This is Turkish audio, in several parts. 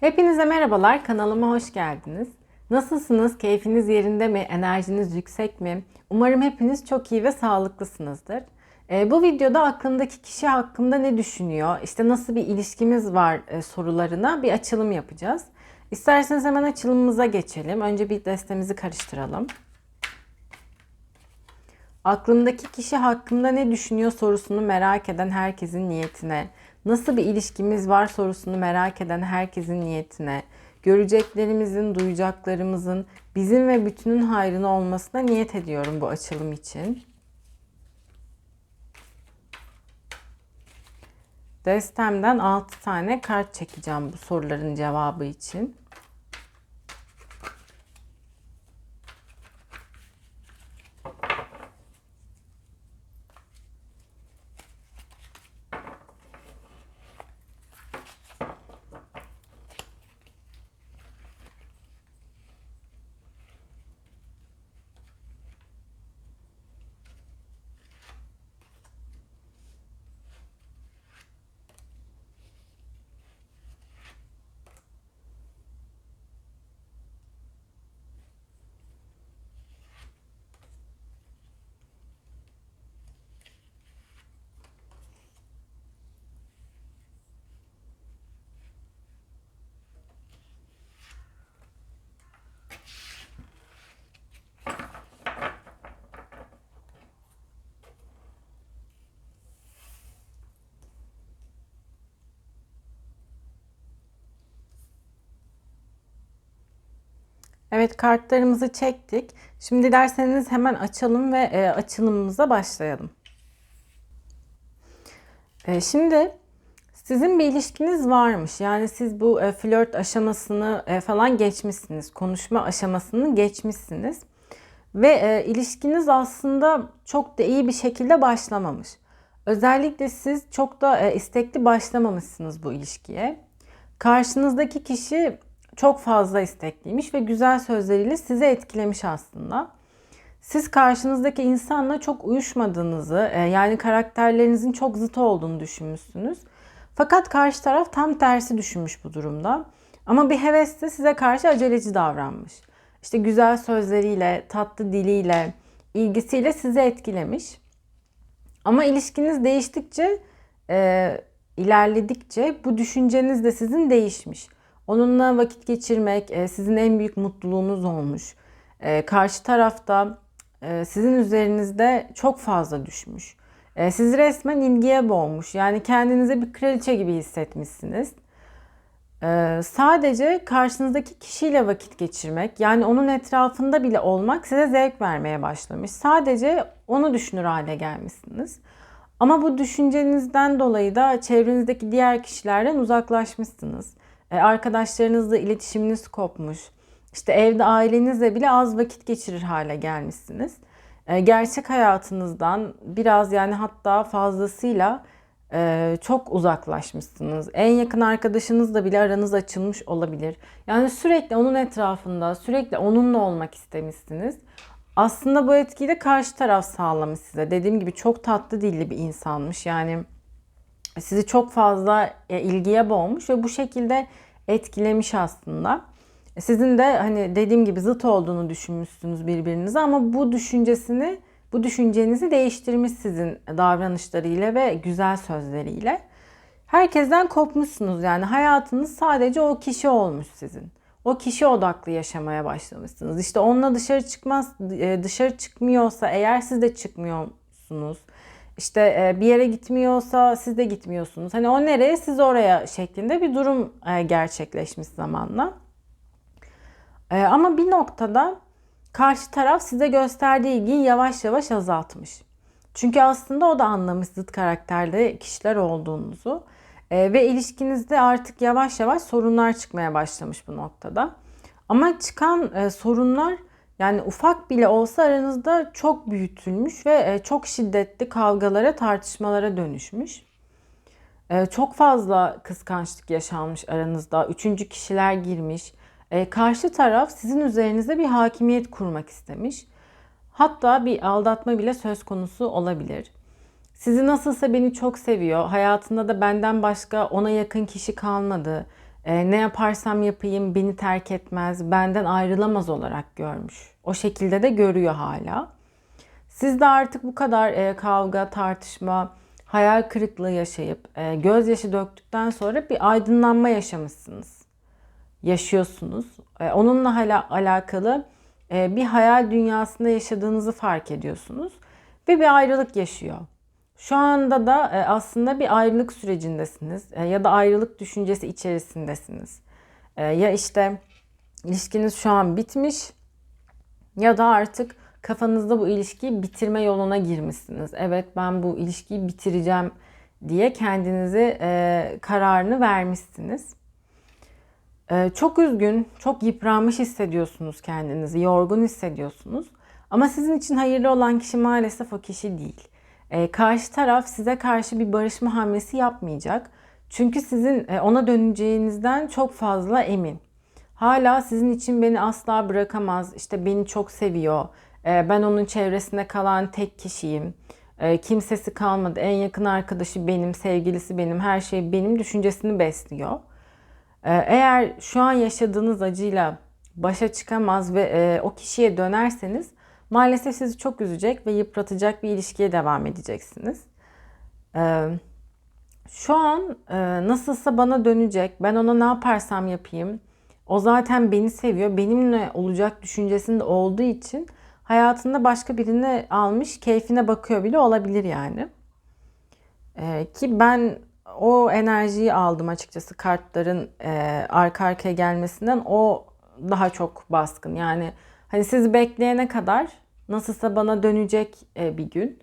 Hepinize merhabalar, kanalıma hoş geldiniz. Nasılsınız? Keyfiniz yerinde mi? Enerjiniz yüksek mi? Umarım hepiniz çok iyi ve sağlıklısınızdır. Ee, bu videoda aklındaki kişi hakkında ne düşünüyor? İşte nasıl bir ilişkimiz var e, sorularına bir açılım yapacağız. İsterseniz hemen açılımımıza geçelim. Önce bir destemizi karıştıralım. Aklımdaki kişi hakkında ne düşünüyor sorusunu merak eden herkesin niyetine, nasıl bir ilişkimiz var sorusunu merak eden herkesin niyetine, göreceklerimizin, duyacaklarımızın bizim ve bütünün hayrına olmasına niyet ediyorum bu açılım için. Destemden 6 tane kart çekeceğim bu soruların cevabı için. Evet kartlarımızı çektik. Şimdi derseniz hemen açalım ve e, açılımımıza başlayalım. E, şimdi sizin bir ilişkiniz varmış. Yani siz bu e, flört aşamasını e, falan geçmişsiniz. Konuşma aşamasını geçmişsiniz. Ve e, ilişkiniz aslında çok da iyi bir şekilde başlamamış. Özellikle siz çok da e, istekli başlamamışsınız bu ilişkiye. Karşınızdaki kişi çok fazla istekliymiş ve güzel sözleriyle sizi etkilemiş aslında. Siz karşınızdaki insanla çok uyuşmadığınızı, e, yani karakterlerinizin çok zıt olduğunu düşünmüşsünüz. Fakat karşı taraf tam tersi düşünmüş bu durumda. Ama bir hevesle size karşı aceleci davranmış. İşte güzel sözleriyle, tatlı diliyle, ilgisiyle sizi etkilemiş. Ama ilişkiniz değiştikçe, e, ilerledikçe bu düşünceniz de sizin değişmiş. Onunla vakit geçirmek e, sizin en büyük mutluluğunuz olmuş. E, karşı tarafta e, sizin üzerinizde çok fazla düşmüş. Sizi resmen ilgiye boğmuş. Yani kendinize bir kraliçe gibi hissetmişsiniz. Sadece karşınızdaki kişiyle vakit geçirmek, yani onun etrafında bile olmak size zevk vermeye başlamış. Sadece onu düşünür hale gelmişsiniz. Ama bu düşüncenizden dolayı da çevrenizdeki diğer kişilerden uzaklaşmışsınız. E, arkadaşlarınızla iletişiminiz kopmuş. İşte evde ailenizle bile az vakit geçirir hale gelmişsiniz. E, gerçek hayatınızdan biraz yani hatta fazlasıyla e, çok uzaklaşmışsınız. En yakın arkadaşınızla bile aranız açılmış olabilir. Yani sürekli onun etrafında, sürekli onunla olmak istemişsiniz. Aslında bu etkiyi de karşı taraf sağlamış size. Dediğim gibi çok tatlı dilli bir insanmış. Yani sizi çok fazla ilgiye boğmuş ve bu şekilde etkilemiş aslında. Sizin de hani dediğim gibi zıt olduğunu düşünmüşsünüz birbirinize ama bu düşüncesini, bu düşüncenizi değiştirmiş sizin davranışlarıyla ve güzel sözleriyle. Herkesten kopmuşsunuz yani hayatınız sadece o kişi olmuş sizin. O kişi odaklı yaşamaya başlamışsınız. İşte onunla dışarı çıkmaz, e, dışarı çıkmıyorsa eğer siz de çıkmıyorsunuz işte e, bir yere gitmiyorsa siz de gitmiyorsunuz. Hani o nereye siz oraya şeklinde bir durum e, gerçekleşmiş zamanla. E, ama bir noktada karşı taraf size gösterdiği ilgiyi yavaş yavaş azaltmış. Çünkü aslında o da anlamış zıt karakterli kişiler olduğunuzu. Ve ilişkinizde artık yavaş yavaş sorunlar çıkmaya başlamış bu noktada. Ama çıkan sorunlar yani ufak bile olsa aranızda çok büyütülmüş ve e, çok şiddetli kavgalara, tartışmalara dönüşmüş. E, çok fazla kıskançlık yaşanmış aranızda. Üçüncü kişiler girmiş. E, karşı taraf sizin üzerinize bir hakimiyet kurmak istemiş. Hatta bir aldatma bile söz konusu olabilir. Sizi nasılsa beni çok seviyor. Hayatında da benden başka ona yakın kişi kalmadı. E, ne yaparsam yapayım beni terk etmez, benden ayrılamaz olarak görmüş. O şekilde de görüyor hala. Siz de artık bu kadar e, kavga, tartışma, hayal kırıklığı yaşayıp e, gözyaşı döktükten sonra bir aydınlanma yaşamışsınız. Yaşıyorsunuz. E, onunla hala alakalı e, bir hayal dünyasında yaşadığınızı fark ediyorsunuz ve bir ayrılık yaşıyor. Şu anda da e, aslında bir ayrılık sürecindesiniz e, ya da ayrılık düşüncesi içerisindesiniz. E, ya işte ilişkiniz şu an bitmiş ya da artık kafanızda bu ilişkiyi bitirme yoluna girmişsiniz. Evet ben bu ilişkiyi bitireceğim diye kendinizi kararını vermişsiniz. Çok üzgün, çok yıpranmış hissediyorsunuz kendinizi, yorgun hissediyorsunuz. Ama sizin için hayırlı olan kişi maalesef o kişi değil. E, karşı taraf size karşı bir barışma hamlesi yapmayacak. Çünkü sizin e, ona döneceğinizden çok fazla emin. Hala sizin için beni asla bırakamaz, işte beni çok seviyor, e, ben onun çevresinde kalan tek kişiyim, e, kimsesi kalmadı, en yakın arkadaşı benim, sevgilisi benim, her şey benim düşüncesini besliyor. E, eğer şu an yaşadığınız acıyla başa çıkamaz ve e, o kişiye dönerseniz maalesef sizi çok üzecek ve yıpratacak bir ilişkiye devam edeceksiniz. Ee, şu an e, nasılsa bana dönecek. Ben ona ne yaparsam yapayım. O zaten beni seviyor. Benimle olacak düşüncesinde olduğu için hayatında başka birini almış, keyfine bakıyor bile olabilir yani. Ee, ki ben o enerjiyi aldım açıkçası kartların e, arka arkaya gelmesinden. O daha çok baskın. Yani Hani siz bekleyene kadar nasılsa bana dönecek e, bir gün.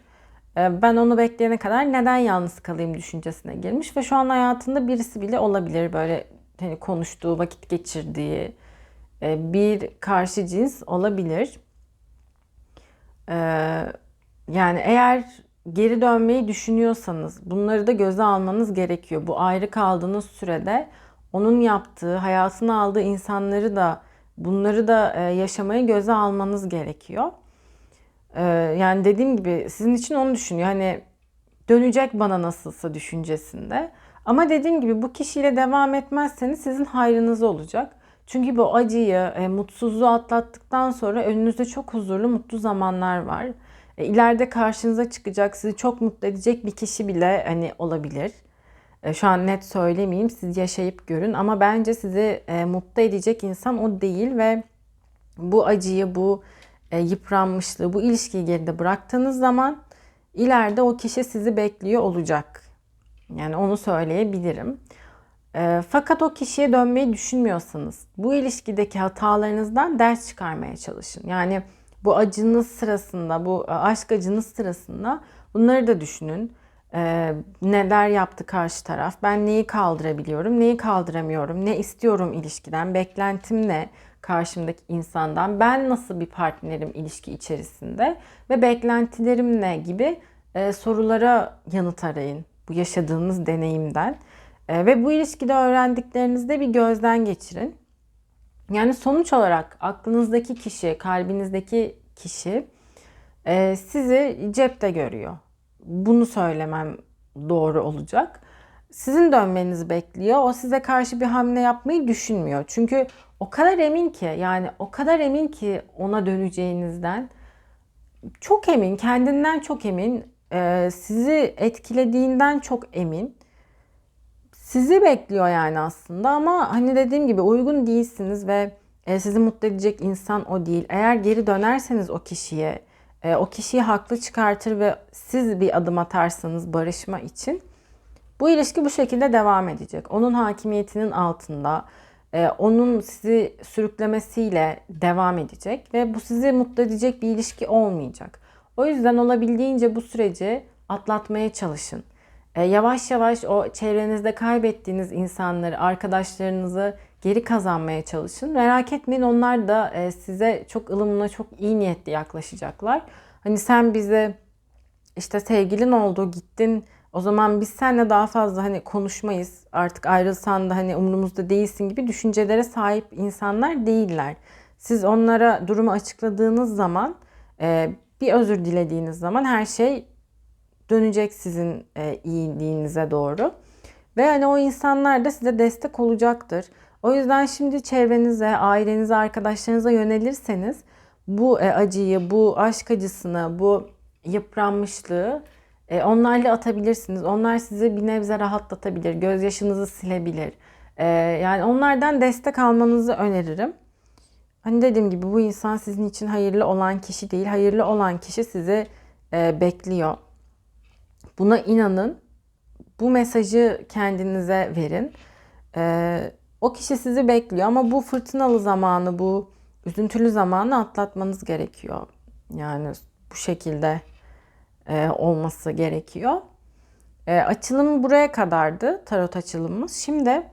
E, ben onu bekleyene kadar neden yalnız kalayım düşüncesine girmiş ve şu an hayatında birisi bile olabilir böyle hani konuştuğu, vakit geçirdiği e, bir karşı cins olabilir. Yani eğer geri dönmeyi düşünüyorsanız bunları da göze almanız gerekiyor. Bu ayrı kaldığınız sürede onun yaptığı, hayatına aldığı insanları da Bunları da yaşamayı göze almanız gerekiyor. E, yani dediğim gibi sizin için onu düşünüyor. Hani dönecek bana nasılsa düşüncesinde. Ama dediğim gibi bu kişiyle devam etmezseniz sizin hayrınız olacak. Çünkü bu acıyı, e, mutsuzluğu atlattıktan sonra önünüzde çok huzurlu, mutlu zamanlar var. E, ileride karşınıza çıkacak, sizi çok mutlu edecek bir kişi bile hani olabilir. E, şu an net söylemeyeyim siz yaşayıp görün ama bence sizi e, mutlu edecek insan o değil ve bu acıyı, bu e, yıpranmışlığı, bu ilişkiyi geride bıraktığınız zaman ileride o kişi sizi bekliyor olacak. Yani onu söyleyebilirim. E, fakat o kişiye dönmeyi düşünmüyorsanız bu ilişkideki hatalarınızdan ders çıkarmaya çalışın. Yani bu acınız sırasında, bu aşk acınız sırasında bunları da düşünün. Neler yaptı karşı taraf? Ben neyi kaldırabiliyorum, neyi kaldıramıyorum? Ne istiyorum ilişkiden? Beklentim ne karşımdaki insandan? Ben nasıl bir partnerim ilişki içerisinde? Ve beklentilerim ne gibi e, sorulara yanıt arayın bu yaşadığınız deneyimden. E, ve bu ilişkide öğrendiklerinizde bir gözden geçirin. Yani sonuç olarak aklınızdaki kişi, kalbinizdeki kişi e, sizi cepte görüyor bunu söylemem doğru olacak. Sizin dönmenizi bekliyor. O size karşı bir hamle yapmayı düşünmüyor. Çünkü o kadar emin ki yani o kadar emin ki ona döneceğinizden çok emin, kendinden çok emin, e, sizi etkilediğinden çok emin. Sizi bekliyor yani aslında ama hani dediğim gibi uygun değilsiniz ve e, sizi mutlu edecek insan o değil. Eğer geri dönerseniz o kişiye e, o kişiyi haklı çıkartır ve siz bir adım atarsanız barışma için bu ilişki bu şekilde devam edecek. Onun hakimiyetinin altında, onun sizi sürüklemesiyle devam edecek ve bu sizi mutlu edecek bir ilişki olmayacak. O yüzden olabildiğince bu süreci atlatmaya çalışın. E, yavaş yavaş o çevrenizde kaybettiğiniz insanları, arkadaşlarınızı geri kazanmaya çalışın. Merak etmeyin onlar da e, size çok ılımlı, çok iyi niyetli yaklaşacaklar. Hani sen bize işte sevgilin oldu, gittin. O zaman biz seninle daha fazla hani konuşmayız. Artık ayrılsan da hani umurumuzda değilsin gibi düşüncelere sahip insanlar değiller. Siz onlara durumu açıkladığınız zaman, e, bir özür dilediğiniz zaman her şey dönecek sizin iyiliğinize doğru. Ve hani o insanlar da size destek olacaktır. O yüzden şimdi çevrenize, ailenize, arkadaşlarınıza yönelirseniz bu e, acıyı, bu aşk acısını, bu yıpranmışlığı e, onlarla atabilirsiniz. Onlar sizi bir nebze rahatlatabilir, gözyaşınızı silebilir. E, yani onlardan destek almanızı öneririm. Hani dediğim gibi bu insan sizin için hayırlı olan kişi değil. Hayırlı olan kişi sizi e, bekliyor. Buna inanın. Bu mesajı kendinize verin. E, o kişi sizi bekliyor ama bu fırtınalı zamanı, bu üzüntülü zamanı atlatmanız gerekiyor. Yani bu şekilde e, olması gerekiyor. E, açılım buraya kadardı. Tarot açılımımız. Şimdi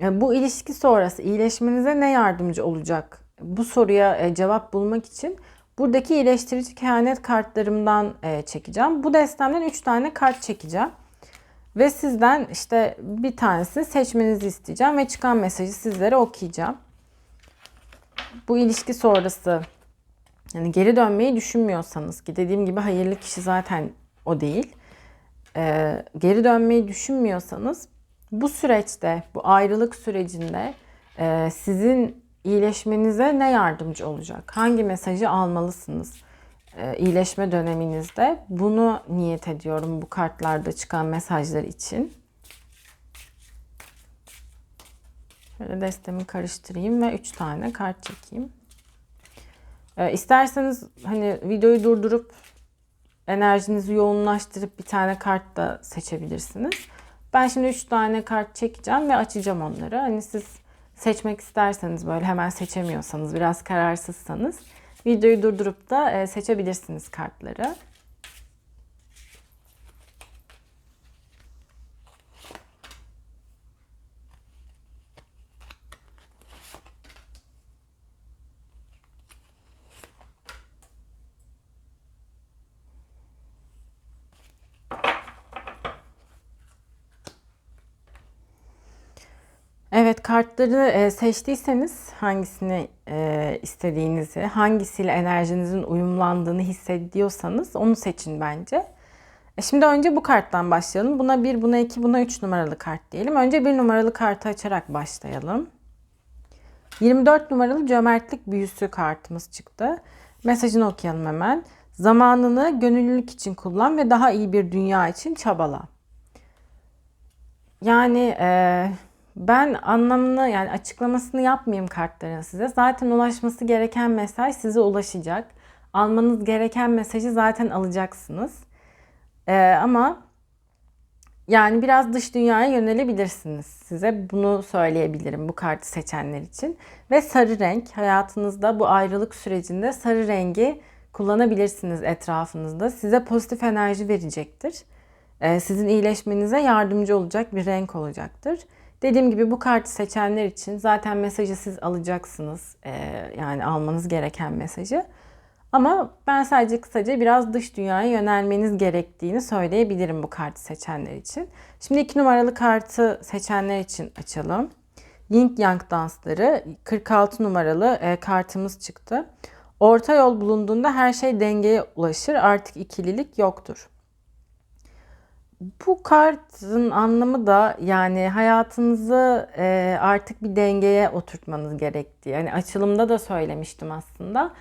e, bu ilişki sonrası iyileşmenize ne yardımcı olacak? Bu soruya e, cevap bulmak için buradaki iyileştirici kehanet kartlarımdan e, çekeceğim. Bu destemden 3 tane kart çekeceğim. Ve sizden işte bir tanesini seçmenizi isteyeceğim ve çıkan mesajı sizlere okuyacağım. Bu ilişki sonrası yani geri dönmeyi düşünmüyorsanız ki dediğim gibi hayırlı kişi zaten o değil. Ee, geri dönmeyi düşünmüyorsanız bu süreçte, bu ayrılık sürecinde e, sizin iyileşmenize ne yardımcı olacak? Hangi mesajı almalısınız? E, iyileşme döneminizde bunu niyet ediyorum bu kartlarda çıkan mesajlar için. Şöyle destemi karıştırayım ve 3 tane kart çekeyim. E, isterseniz hani videoyu durdurup enerjinizi yoğunlaştırıp bir tane kart da seçebilirsiniz. Ben şimdi 3 tane kart çekeceğim ve açacağım onları. Hani siz seçmek isterseniz böyle hemen seçemiyorsanız, biraz kararsızsanız videoyu durdurup da e, seçebilirsiniz kartları. Evet kartları e, seçtiyseniz hangisini e, istediğinizi, hangisiyle enerjinizin uyumlandığını hissediyorsanız onu seçin bence. E, şimdi önce bu karttan başlayalım. Buna 1, buna 2, buna 3 numaralı kart diyelim. Önce 1 numaralı kartı açarak başlayalım. 24 numaralı cömertlik büyüsü kartımız çıktı. Mesajını okuyalım hemen. Zamanını gönüllülük için kullan ve daha iyi bir dünya için çabala. Yani e, ben anlamını yani açıklamasını yapmayayım kartların size. Zaten ulaşması gereken mesaj size ulaşacak. Almanız gereken mesajı zaten alacaksınız. Ee, ama yani biraz dış dünyaya yönelebilirsiniz. Size bunu söyleyebilirim bu kartı seçenler için. Ve sarı renk hayatınızda bu ayrılık sürecinde sarı rengi kullanabilirsiniz etrafınızda. Size pozitif enerji verecektir. Ee, sizin iyileşmenize yardımcı olacak bir renk olacaktır. Dediğim gibi bu kartı seçenler için zaten mesajı siz alacaksınız. Ee, yani almanız gereken mesajı. Ama ben sadece kısaca biraz dış dünyaya yönelmeniz gerektiğini söyleyebilirim bu kartı seçenler için. Şimdi iki numaralı kartı seçenler için açalım. Yin Yang dansları 46 numaralı e, kartımız çıktı. Orta yol bulunduğunda her şey dengeye ulaşır. Artık ikililik yoktur. Bu kartın anlamı da yani hayatınızı e, artık bir dengeye oturtmanız gerektiği. Yani açılımda da söylemiştim aslında.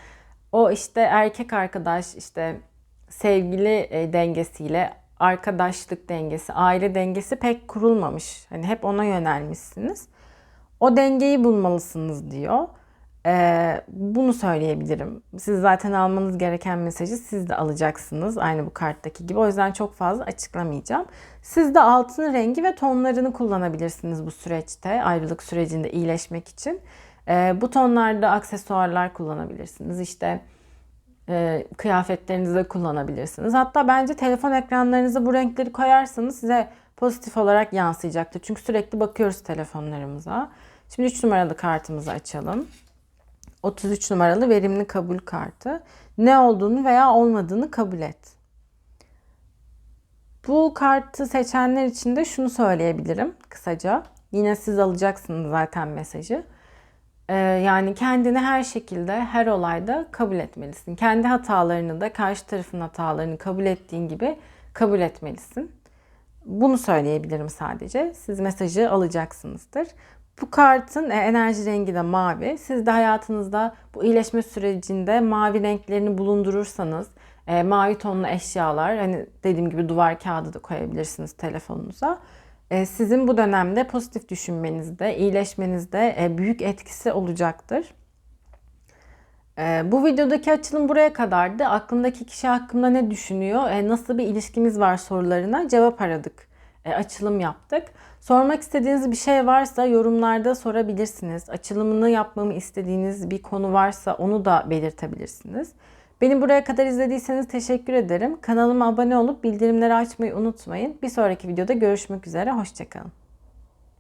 O işte erkek arkadaş işte sevgili e, dengesiyle arkadaşlık dengesi, aile dengesi pek kurulmamış. Hani hep ona yönelmişsiniz. O dengeyi bulmalısınız diyor. Ee, bunu söyleyebilirim. Siz zaten almanız gereken mesajı siz de alacaksınız. Aynı bu karttaki gibi. O yüzden çok fazla açıklamayacağım. Siz de altın rengi ve tonlarını kullanabilirsiniz bu süreçte. Ayrılık sürecinde iyileşmek için. Ee, bu tonlarda aksesuarlar kullanabilirsiniz. İşte e, kıyafetlerinizde kullanabilirsiniz. Hatta bence telefon ekranlarınıza bu renkleri koyarsanız size pozitif olarak yansıyacaktır. Çünkü sürekli bakıyoruz telefonlarımıza. Şimdi 3 numaralı kartımızı açalım. 33 numaralı verimli kabul kartı. Ne olduğunu veya olmadığını kabul et. Bu kartı seçenler için de şunu söyleyebilirim kısaca. Yine siz alacaksınız zaten mesajı. Ee, yani kendini her şekilde, her olayda kabul etmelisin. Kendi hatalarını da karşı tarafın hatalarını kabul ettiğin gibi kabul etmelisin. Bunu söyleyebilirim sadece. Siz mesajı alacaksınızdır. Bu kartın e, enerji rengi de mavi. Siz de hayatınızda bu iyileşme sürecinde mavi renklerini bulundurursanız, e, mavi tonlu eşyalar, hani dediğim gibi duvar kağıdı da koyabilirsiniz telefonunuza. E, sizin bu dönemde pozitif düşünmenizde, iyileşmenizde e, büyük etkisi olacaktır. E, bu videodaki açılım buraya kadardı. Aklındaki kişi hakkında ne düşünüyor, e, nasıl bir ilişkimiz var sorularına cevap aradık. E, açılım yaptık. Sormak istediğiniz bir şey varsa yorumlarda sorabilirsiniz. Açılımını yapmamı istediğiniz bir konu varsa onu da belirtebilirsiniz. Beni buraya kadar izlediyseniz teşekkür ederim. Kanalıma abone olup bildirimleri açmayı unutmayın. Bir sonraki videoda görüşmek üzere. Hoşçakalın.